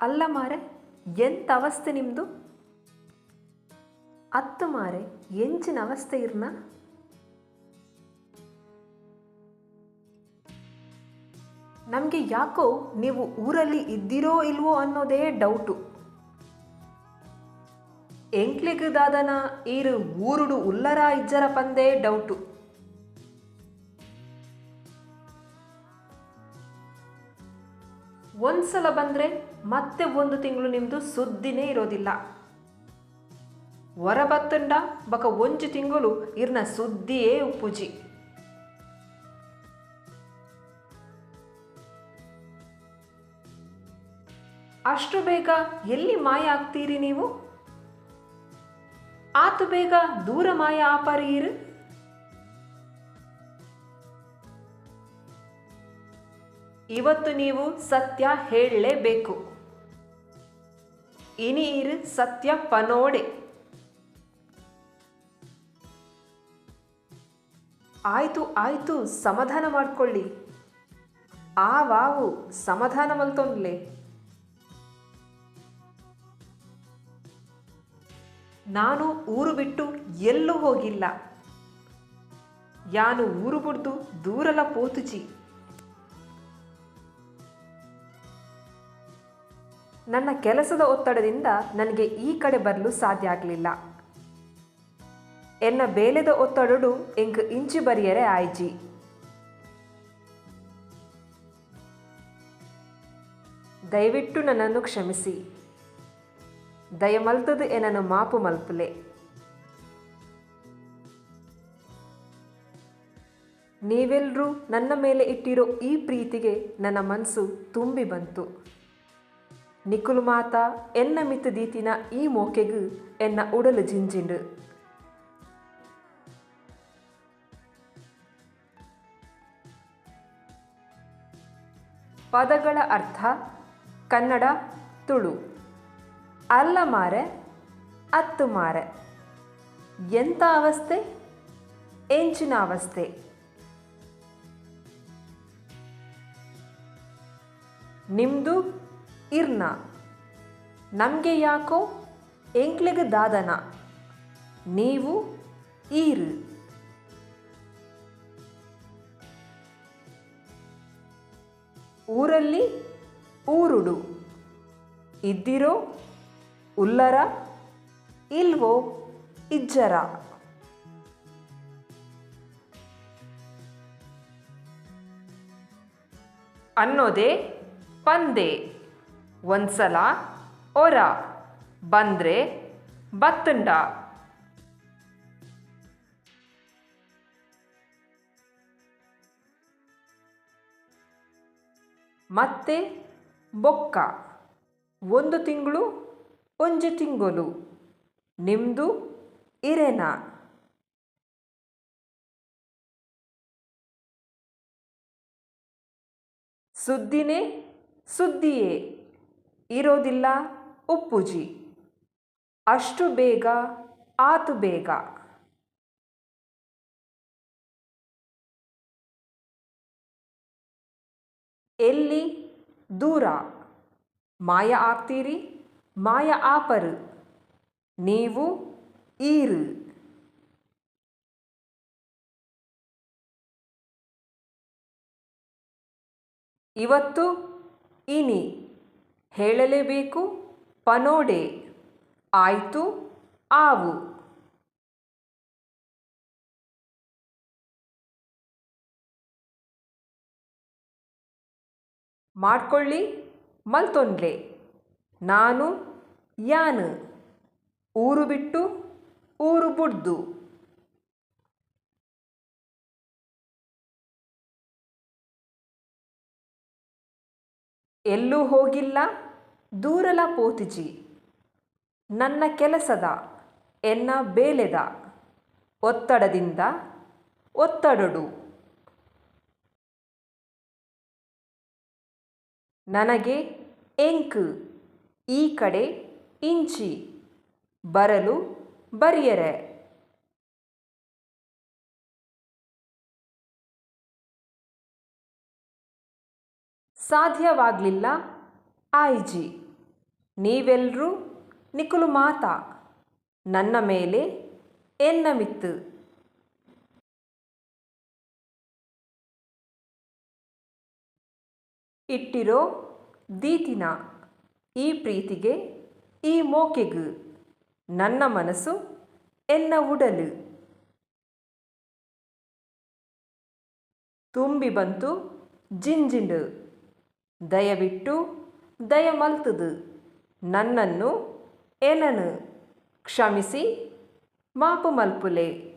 ಅಲ್ಲ ಮಾರೆ, ಎಂತ ಅವಸ್ಥೆ ನಿಮ್ಮದು ಅತ್ತು ಮಾರೆ, ಎಂಚಿನ ಅವಸ್ಥೆ ಇರ್ನ? ನಮಗೆ ಯಾಕೋ ನೀವು ಊರಲ್ಲಿ ಇದ್ದೀರೋ ಇಲ್ವೋ ಅನ್ನೋದೇ ಡೌಟು ಎಂಕ್ಲಿಗದಾದನ ಈರು ಊರುಡು ಉಲ್ಲರ ಇಜ್ಜರ ಪಂದೇ ಡೌಟು ಒಂದ್ಸಲ ಬಂದರೆ ಮತ್ತೆ ಒಂದು ತಿಂಗಳು ನಿಮ್ಮದು ಸುದ್ದಿನೇ ಇರೋದಿಲ್ಲ. ಹೊರ ಬತ್ತಂಡ ಬಕ ಒಂಜು ತಿಂಗಳು ಇರ್ನ ಸುದ್ದಿಯೇ ಉಪ್ಪುಜಿ. ಅಷ್ಟು ಬೇಗ ಎಲ್ಲಿ ಮಾಯ ಆಗ್ತೀರಿ ನೀವು? ಆತು ಬೇಗ ದೂರ ಮಾಯ ಆಪಾರೀರು ಇವತ್ತು ನೀವು ಸತ್ಯ ಹೇಳಲೇಬೇಕು. ಇನೀರು ಸತ್ಯ ಪನೋಡೆ. ಆಯ್ತು ಆಯ್ತು, ಸಮಾಧಾನ ಮಾಡ್ಕೊಳ್ಳಿ. ಆ ವಾವು ಸಮಾಧಾನ ಮಲ್ತೊಂದ್ಲೆ. ನಾನು ಊರು ಬಿಟ್ಟು ಎಲ್ಲೂ ಹೋಗಿಲ್ಲ. ಯಾನು ಊರು ಬಿಡ್ದು ದೂರಲ ಪೋತುಚಿ. ನನ್ನ ಕೆಲಸದ ಒತ್ತಡದಿಂದ ನನಗೆ ಈ ಕಡೆ ಬರಲು ಸಾಧ್ಯ ಆಗಲಿಲ್ಲ. ಎನ್ನ ಬೇಲೆದ ಒತ್ತಡಡು ಎಂಕ್ ಇಂಚಿ ಬರಿಯರೆ ಆಯ್ಜಿ. ದಯವಿಟ್ಟು ನನ್ನನ್ನು ಕ್ಷಮಿಸಿ. ದಯಮಲ್ತದು ಎನನ್ನು ಮಾಪು ಮಲ್ಪಲೆ. ನೀವೆಲ್ಲರೂ ನನ್ನ ಮೇಲೆ ಇಟ್ಟಿರೋ ಈ ಪ್ರೀತಿಗೆ ನನ್ನ ಮನಸ್ಸು ತುಂಬಿ ಬಂತು. ನಿಕುಲು ಮಾತ, ಎನ್ನ ಮಿತ್ತು ದೀತಿನ ಈ ಮೋಕೆಗು ಎನ್ನ ಉಡಲು ಜಿಂಜಿಂಡು. ಪದಗಳ ಅರ್ಥ, ಕನ್ನಡ, ತುಳು. ಅಲ್ಲ ಮಾರೆ, ಅತ್ತು ಮಾರೆ. ಎಂಥ ಅವಸ್ಥೆ? ಎಂಚಿನ ಅವಸ್ಥೆ. ನಿಮ್ಮದು ಇರ್ನ. ನಮಗೆ ಯಾಕೋ ಎಂಕ್ಲೆಗೆ ದಾದನ. ನೀವು ಈರು ಊರಲ್ಲಿ ಊರುಡು. ಇದ್ದಿರೋ ಉಲ್ಲರ, ಇಲ್ವೋ ಇಜ್ಜರ. ಅನ್ನೋದೇ ಪಂದೆ. ಒಂದ್ಸಲ ಒರ ಬಂದ್ರೆ ಬತ್ತುಂಡ. ಮತ್ತೆ ಬೊಕ್ಕ ಒಂದು ತಿಂಗಳು ಒಂಜು ತಿಂಗಳು ನಿಮ್ಮದು ಇರೆನ? ಸುದ್ದಿನೇ ಸುದ್ದಿಯೇ. ಇರೋದಿಲ್ಲ, ಉಪ್ಪುಜಿ. ಅಷ್ಟು ಬೇಗ, ಆತು ಬೇಗ. ಎಲ್ಲಿ? ದೂರ. ಮಾಯ ಆಗ್ತೀರಿ? ಮಾಯ ಆಪರು. ನೀವು ಈರು. ಇವತ್ತು ಇನಿ. ಹೇಳಲೇಬೇಕು. ಪನೋಡೆ ಆಯ್ತು ಆವು. ಮಾಡ್ಕೊಳ್ಳಿ ಮಲ್ತೊಂಡ್ಲೆ. ನಾನು ಯಾನ. ಊರು ಬಿಟ್ಟು ಊರು ಬುಡ್ದು. ಎಲ್ಲೂ ಹೋಗಿಲ್ಲ. ದೂರಲ ಪೋತಿಜಿ ನನ್ನ ಕೆಲಸದ ಎನ್ನ ಬೇಲೆದ, ಒತ್ತಡದಿಂದ ಒತ್ತಡಡು. ನನಗೆ ಎಂಕ್, ಈ ಕಡೆ ಇಂಚಿ, ಬರಲು ಬರಿಯರೆ. ಸಾಧ್ಯವಾಗಲಿಲ್ಲ, ಆಯ್ಜಿ. ನೀವೆಲ್ರೂ ನಿಕುಲು ಮಾತ, ನನ್ನ ಮೇಲೆ ಎನ್ನ ಮಿತ್ತು ಇಟ್ಟಿರೋ ದೀತಿನ ಈ ಪ್ರೀತಿಗೆ ಈ ಮೋಕೆಗು ನನ್ನ ಮನಸ್ಸು ಎನ್ನ ಉಡಲು ತುಂಬಿ ಬಂತು ಜಿಂಜಿಂಡು, ದಯವಿಟ್ಟು ದಯ ಮಲ್ತದು ನನ್ನನ್ನು ಎನನು ಕ್ಷಮಿಸಿ ಮಾಪು ಮಲ್ಪುಲೆ.